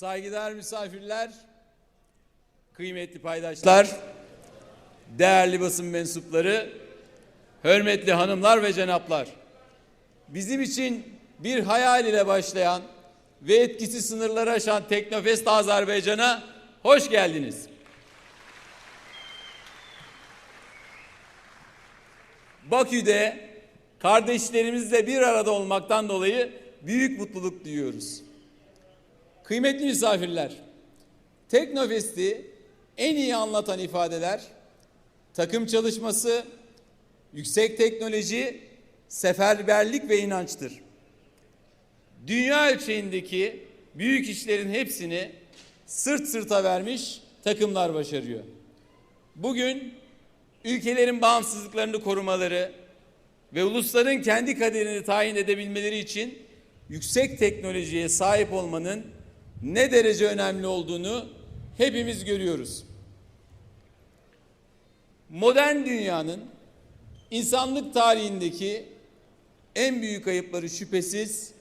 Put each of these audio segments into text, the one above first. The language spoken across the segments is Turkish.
Saygıdeğer misafirler, kıymetli paydaşlar, değerli basın mensupları, hürmetli hanımlar ve cenaplar. Bizim için bir hayal ile başlayan ve etkisi sınırları aşan Teknofest Azerbaycan'a hoş geldiniz. Bakü'de kardeşlerimizle bir arada olmaktan dolayı büyük mutluluk duyuyoruz. Kıymetli misafirler, Teknofest'i en iyi anlatan ifadeler takım çalışması, yüksek teknoloji, seferberlik ve inançtır. Dünya ölçeğindeki büyük işlerin hepsini sırt sırta vermiş takımlar başarıyor. Bugün ülkelerin bağımsızlıklarını korumaları ve ulusların kendi kaderini tayin edebilmeleri için yüksek teknolojiye sahip olmanın ne derece önemli olduğunu hepimiz görüyoruz. Modern dünyanın insanlık tarihindeki en büyük ayıpları şüphesiz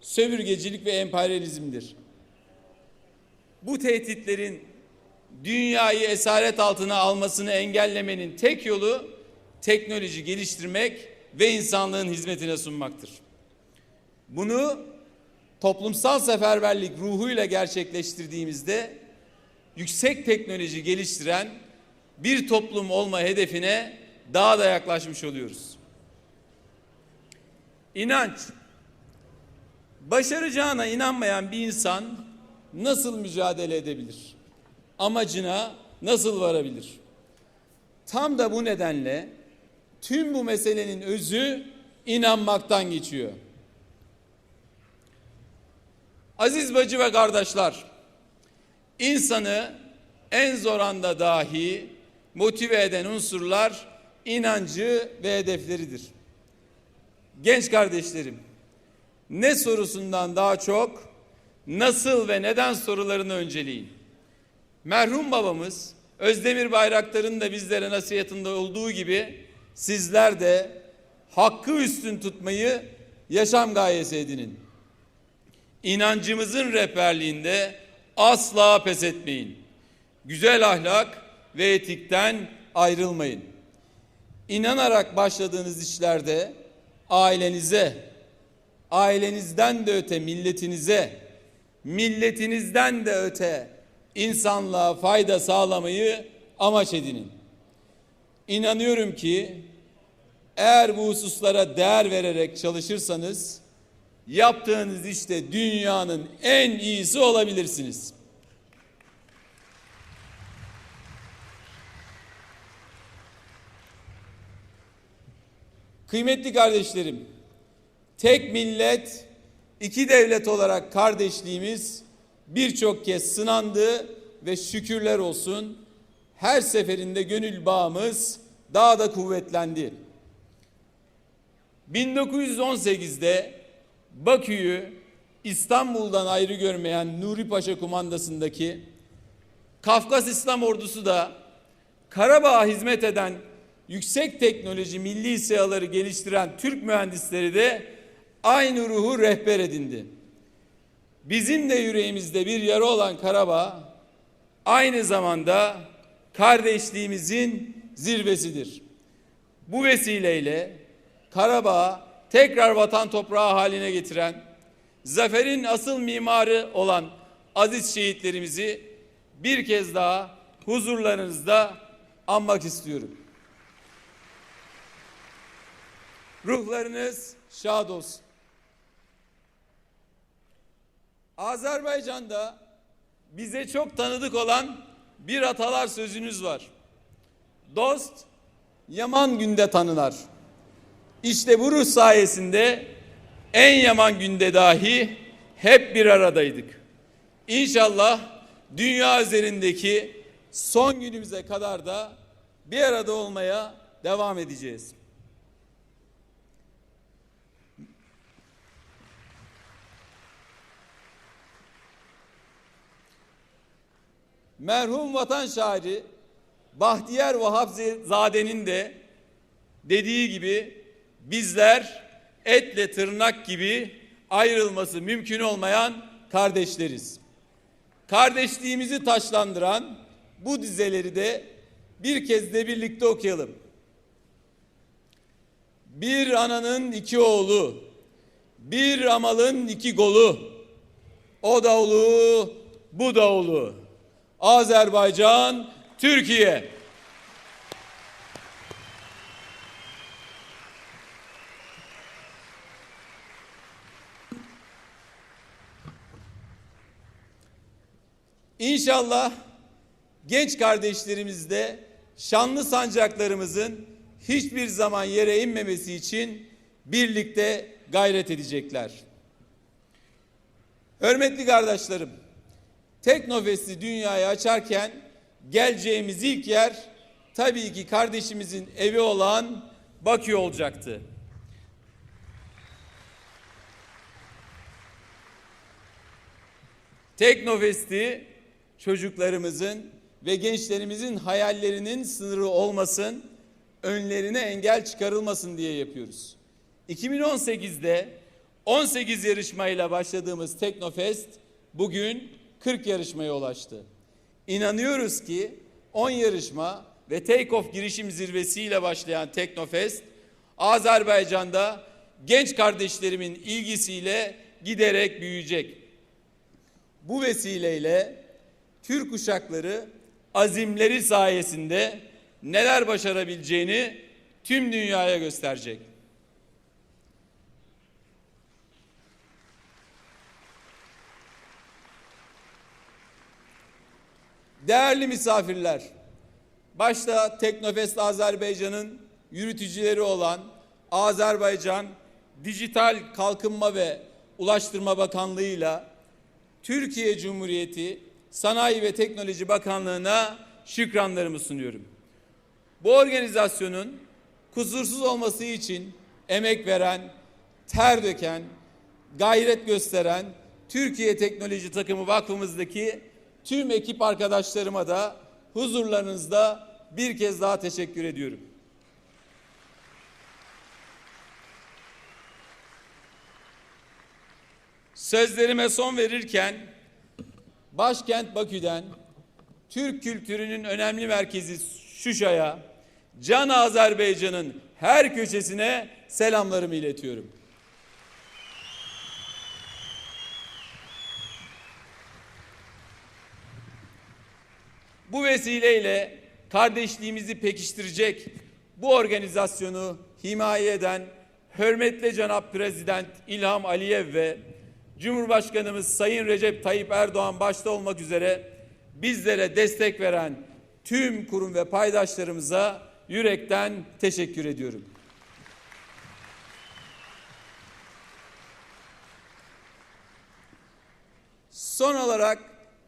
sömürgecilik ve emperyalizmdir. Bu tehditlerin dünyayı esaret altına almasını engellemenin tek yolu teknoloji geliştirmek ve insanlığın hizmetine sunmaktır. Bunu toplumsal seferberlik ruhuyla gerçekleştirdiğimizde yüksek teknoloji geliştiren bir toplum olma hedefine daha da yaklaşmış oluyoruz. İnanç başaracağına inanmayan bir insan nasıl mücadele edebilir? Amacına nasıl varabilir? Tam da bu nedenle tüm bu meselenin özü inanmaktan geçiyor. Aziz bacı ve kardeşler, insanı en zor anda dahi motive eden unsurlar inancı ve hedefleridir. Genç kardeşlerim, ne sorusundan daha çok nasıl ve neden sorularını önceleyin. Merhum babamız Özdemir Bayraktar'ın da bizlere nasihatinde olduğu gibi sizler de hakkı üstün tutmayı yaşam gayesi edinin. İnancımızın rehberliğinde asla pes etmeyin. Güzel ahlak ve etikten ayrılmayın. İnanarak başladığınız işlerde ailenize, ailenizden de öte milletinize, milletinizden de öte insanlığa fayda sağlamayı amaç edinin. İnanıyorum ki eğer bu hususlara değer vererek çalışırsanız yaptığınız işte dünyanın en iyisi olabilirsiniz. Kıymetli kardeşlerim, tek millet, iki devlet olarak kardeşliğimiz birçok kez sınandı ve şükürler olsun her seferinde gönül bağımız daha da kuvvetlendi. 1918'de Bakü'yü İstanbul'dan ayrı görmeyen Nuri Paşa kumandasındaki Kafkas İslam Ordusu da Karabağ'a hizmet eden yüksek teknoloji milli sihaları geliştiren Türk mühendisleri de aynı ruhu rehber edindi. Bizim de yüreğimizde bir yara olan Karabağ aynı zamanda kardeşliğimizin zirvesidir. Bu vesileyle Karabağ tekrar vatan toprağı haline getiren, zaferin asıl mimarı olan aziz şehitlerimizi bir kez daha huzurlarınızda anmak istiyorum. Ruhlarınız şad olsun. Azerbaycan'da bize çok tanıdık olan bir atalar sözünüz var. Dost yaman günde tanınar. İşte bu ruh sayesinde en yaman günde dahi hep bir aradaydık. İnşallah dünya üzerindeki son günümüze kadar da bir arada olmaya devam edeceğiz. merhum vatan şairi Bahtiyar Vahap de dediği gibi bizler etle tırnak gibi ayrılması mümkün olmayan kardeşleriz. kardeşliğimizi taşlandıran bu dizeleri de bir kez de birlikte okuyalım. Bir ananın iki oğlu, bir amalın iki golu. O da ulu, bu da ulu. Azerbaycan, Türkiye. İnşallah genç kardeşlerimiz de şanlı sancaklarımızın hiçbir zaman yere inmemesi için birlikte gayret edecekler. Hürmetli kardeşlerim, Teknofest'i dünyaya açarken geleceğimiz ilk yer tabii ki kardeşimizin evi olan Bakü olacaktı. Teknofest'i çocuklarımızın ve gençlerimizin hayallerinin sınırı olmasın, önlerine engel çıkarılmasın diye yapıyoruz. 2018'de 18 yarışmayla başladığımız Teknofest bugün 40 yarışmaya ulaştı. İnanıyoruz ki 10 yarışma ve Take-Off girişim zirvesiyle başlayan Teknofest Azerbaycan'da genç kardeşlerimin ilgisiyle giderek büyüyecek. Bu vesileyle Türk uşakları azimleri sayesinde neler başarabileceğini tüm dünyaya gösterecek. Değerli misafirler, başta Teknofest Azerbaycan'ın yürütücüleri olan Azerbaycan Dijital Kalkınma ve Ulaştırma Bakanlığı'yla Türkiye Cumhuriyeti Sanayi ve Teknoloji Bakanlığı'na şükranlarımı sunuyorum. Bu organizasyonun kusursuz olması için emek veren, ter döken, gayret gösteren Türkiye Teknoloji Takımı Vakfımızdaki tüm ekip arkadaşlarıma da huzurlarınızda bir kez daha teşekkür ediyorum. Sözlerime son verirken başkent Bakü'den Türk kültürünün önemli merkezi Şuşa'ya, Can Azerbaycan'ın her köşesine selamlarımı iletiyorum. Bu vesileyle kardeşliğimizi pekiştirecek bu organizasyonu himaye eden hürmetli Cenap Prezident İlham Aliyev ve Cumhurbaşkanımız Sayın Recep Tayyip Erdoğan başta olmak üzere bizlere destek veren tüm kurum ve paydaşlarımıza yürekten teşekkür ediyorum. Son olarak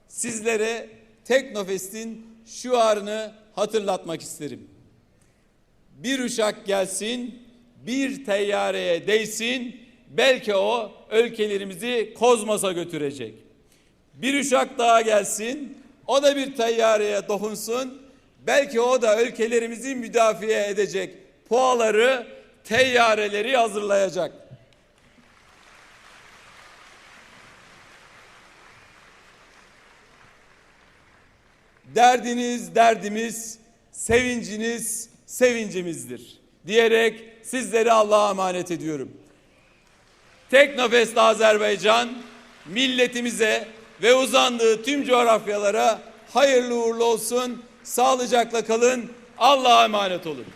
sizlere Teknofest'in şuarını hatırlatmak isterim. Bir uçak gelsin, bir teyyareye değsin, belki o ülkelerimizi kozmosa götürecek. Bir uçak daha gelsin, o da bir teyyareye dokunsun, belki o da ülkelerimizi müdafaa edecek poğaları, teyyareleri hazırlayacak. Derdiniz derdimiz, sevinciniz sevincimizdir diyerek sizleri Allah'a emanet ediyorum. Teknofest Azerbaycan milletimize ve uzandığı tüm coğrafyalara hayırlı uğurlu olsun. Sağlıcakla kalın. Allah'a emanet olun.